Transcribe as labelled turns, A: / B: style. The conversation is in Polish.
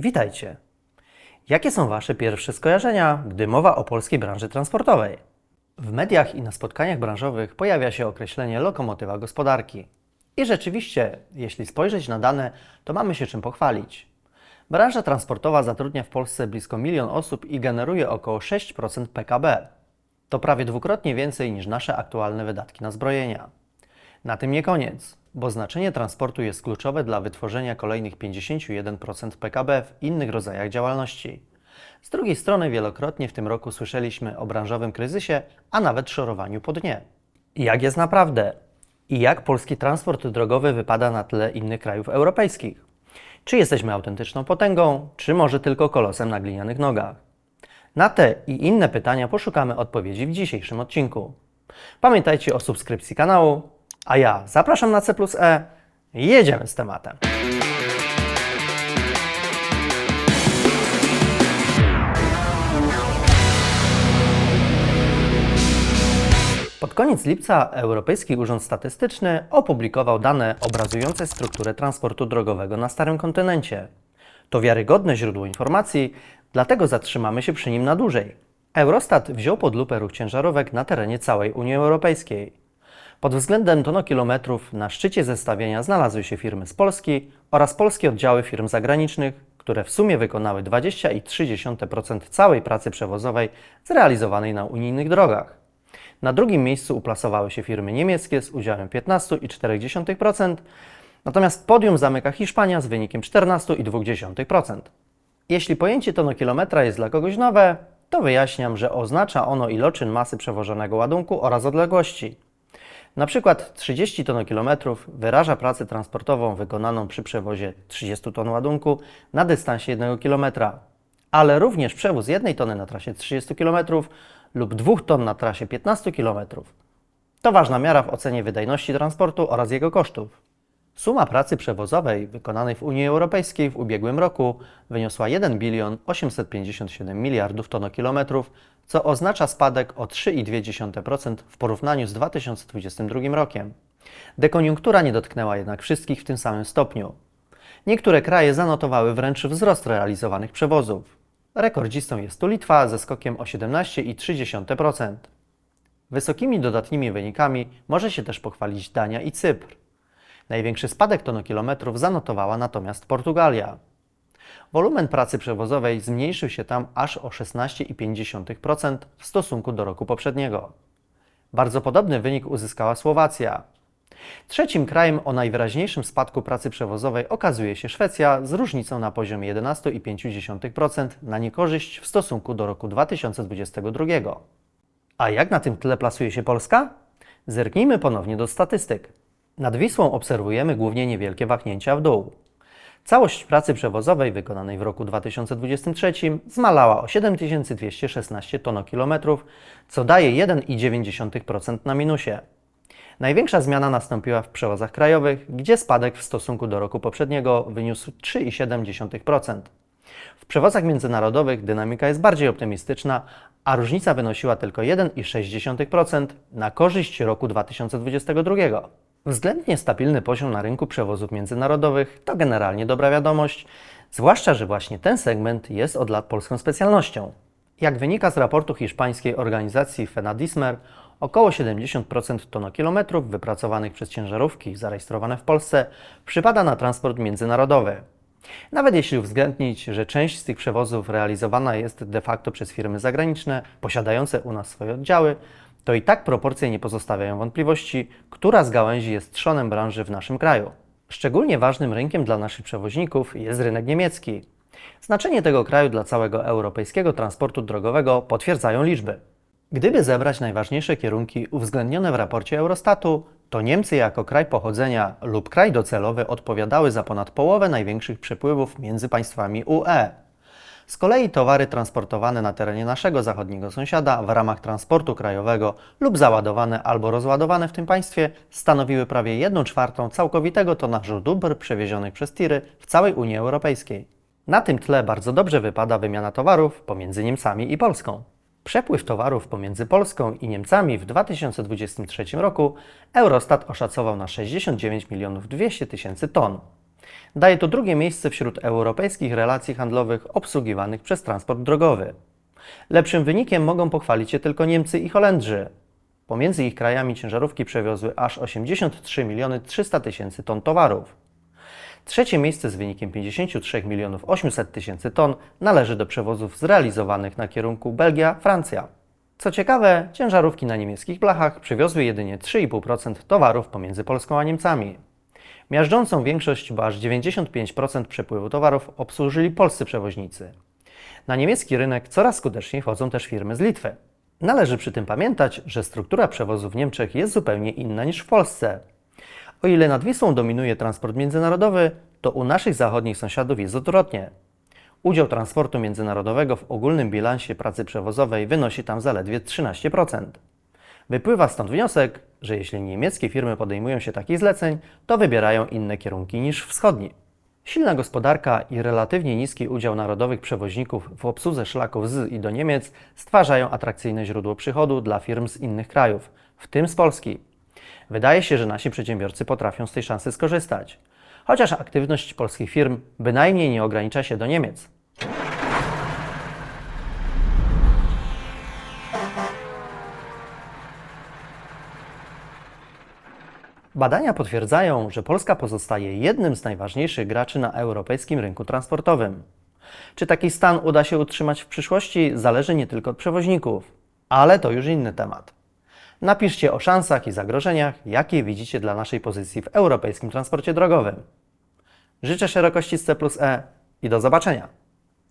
A: Witajcie. Jakie są Wasze pierwsze skojarzenia, gdy mowa o polskiej branży transportowej? W mediach i na spotkaniach branżowych pojawia się określenie lokomotywa gospodarki. I rzeczywiście, jeśli spojrzeć na dane, to mamy się czym pochwalić. Branża transportowa zatrudnia w Polsce blisko milion osób i generuje około 6% PKB. To prawie dwukrotnie więcej niż nasze aktualne wydatki na zbrojenia. Na tym nie koniec, bo znaczenie transportu jest kluczowe dla wytworzenia kolejnych 51% PKB w innych rodzajach działalności. Z drugiej strony wielokrotnie w tym roku słyszeliśmy o branżowym kryzysie, a nawet szorowaniu po dnie. Jak jest naprawdę? I jak polski transport drogowy wypada na tle innych krajów europejskich? Czy jesteśmy autentyczną potęgą, czy może tylko kolosem na glinianych nogach? Na te i inne pytania poszukamy odpowiedzi w dzisiejszym odcinku. Pamiętajcie o subskrypcji kanału, a ja zapraszam na C plus E. Jedziemy z tematem. Pod koniec lipca Europejski Urząd Statystyczny opublikował dane obrazujące strukturę transportu drogowego na Starym Kontynencie. To wiarygodne źródło informacji, dlatego zatrzymamy się przy nim na dłużej. Eurostat wziął pod lupę ruch ciężarówek na terenie całej Unii Europejskiej. Pod względem tonokilometrów na szczycie zestawienia znalazły się firmy z Polski oraz polskie oddziały firm zagranicznych, które w sumie wykonały 20,3% całej pracy przewozowej zrealizowanej na unijnych drogach. Na drugim miejscu uplasowały się firmy niemieckie z udziałem 15,4%, natomiast podium zamyka Hiszpania z wynikiem 14,2%. Jeśli pojęcie tonokilometra jest dla kogoś nowe, to wyjaśniam, że oznacza ono iloczyn masy przewożonego ładunku oraz odległości. Na przykład 30 tonokilometrów wyraża pracę transportową wykonaną przy przewozie 30 ton ładunku na dystansie 1 km, ale również przewóz 1 tony na trasie 30 km lub 2 ton na trasie 15 km. To ważna miara w ocenie wydajności transportu oraz jego kosztów. Suma pracy przewozowej wykonanej w Unii Europejskiej w ubiegłym roku wyniosła 1 bilion 857 miliardów tonokilometrów, co oznacza spadek o 3,2% w porównaniu z 2022 rokiem. Dekoniunktura nie dotknęła jednak wszystkich w tym samym stopniu. Niektóre kraje zanotowały wręcz wzrost realizowanych przewozów. Rekordzistą jest tu Litwa ze skokiem o 17,3%. Wysokimi dodatnimi wynikami może się też pochwalić Dania i Cypr. Największy spadek tonokilometrów zanotowała natomiast Portugalia. Wolumen pracy przewozowej zmniejszył się tam aż o 16,5% w stosunku do roku poprzedniego. Bardzo podobny wynik uzyskała Słowacja. Trzecim krajem o najwyraźniejszym spadku pracy przewozowej okazuje się Szwecja z różnicą na poziomie 11,5% na niekorzyść w stosunku do roku 2022. A jak na tym tle plasuje się Polska? Zerknijmy ponownie do statystyk. Nad Wisłą obserwujemy głównie niewielkie wahnięcia w dół. Całość pracy przewozowej wykonanej w roku 2023 zmalała o 7216 tonokilometrów, co daje 1,9% na minusie. Największa zmiana nastąpiła w przewozach krajowych, gdzie spadek w stosunku do roku poprzedniego wyniósł 3,7%. W przewozach międzynarodowych dynamika jest bardziej optymistyczna, a różnica wynosiła tylko 1,6% na korzyść roku 2022. Względnie stabilny poziom na rynku przewozów międzynarodowych to generalnie dobra wiadomość, zwłaszcza, że właśnie ten segment jest od lat polską specjalnością. Jak wynika z raportu hiszpańskiej organizacji Fenadismer, około 70% tonokilometrów wypracowanych przez ciężarówki zarejestrowane w Polsce przypada na transport międzynarodowy. Nawet jeśli uwzględnić, że część z tych przewozów realizowana jest de facto przez firmy zagraniczne posiadające u nas swoje oddziały, to i tak proporcje nie pozostawiają wątpliwości, która z gałęzi jest trzonem branży w naszym kraju. Szczególnie ważnym rynkiem dla naszych przewoźników jest rynek niemiecki. Znaczenie tego kraju dla całego europejskiego transportu drogowego potwierdzają liczby. Gdyby zebrać najważniejsze kierunki uwzględnione w raporcie Eurostatu, to Niemcy jako kraj pochodzenia lub kraj docelowy odpowiadały za ponad połowę największych przepływów między państwami UE. Z kolei towary transportowane na terenie naszego zachodniego sąsiada w ramach transportu krajowego lub załadowane albo rozładowane w tym państwie stanowiły prawie 1 czwartą całkowitego tonażu dóbr przewiezionych przez tiry w całej Unii Europejskiej. Na tym tle bardzo dobrze wypada wymiana towarów pomiędzy Niemcami i Polską. Przepływ towarów pomiędzy Polską i Niemcami w 2023 roku Eurostat oszacował na 69 milionów 200 tysięcy ton. Daje to drugie miejsce wśród europejskich relacji handlowych obsługiwanych przez transport drogowy. Lepszym wynikiem mogą pochwalić się tylko Niemcy i Holendrzy. Pomiędzy ich krajami ciężarówki przewiozły aż 83 miliony 300 tysięcy ton towarów. Trzecie miejsce z wynikiem 53 milionów 800 tysięcy ton należy do przewozów zrealizowanych na kierunku Belgia-Francja. Co ciekawe, ciężarówki na niemieckich blachach przewiozły jedynie 3,5% towarów pomiędzy Polską a Niemcami. Miażdżącą większość, bo aż 95% przepływu towarów obsłużyli polscy przewoźnicy. Na niemiecki rynek coraz skuteczniej wchodzą też firmy z Litwy. Należy przy tym pamiętać, że struktura przewozu w Niemczech jest zupełnie inna niż w Polsce. O ile nad Wisłą dominuje transport międzynarodowy, to u naszych zachodnich sąsiadów jest odwrotnie. Udział transportu międzynarodowego w ogólnym bilansie pracy przewozowej wynosi tam zaledwie 13%. Wypływa stąd wniosek, że jeśli niemieckie firmy podejmują się takich zleceń, to wybierają inne kierunki niż wschodni. Silna gospodarka i relatywnie niski udział narodowych przewoźników w obsłudze szlaków z i do Niemiec stwarzają atrakcyjne źródło przychodu dla firm z innych krajów, w tym z Polski. Wydaje się, że nasi przedsiębiorcy potrafią z tej szansy skorzystać, chociaż aktywność polskich firm bynajmniej nie ogranicza się do Niemiec. Badania potwierdzają, że Polska pozostaje jednym z najważniejszych graczy na europejskim rynku transportowym. Czy taki stan uda się utrzymać w przyszłości, zależy nie tylko od przewoźników, ale to już inny temat. Napiszcie o szansach i zagrożeniach, jakie widzicie dla naszej pozycji w europejskim transporcie drogowym. Życzę szerokości C plus E i do zobaczenia!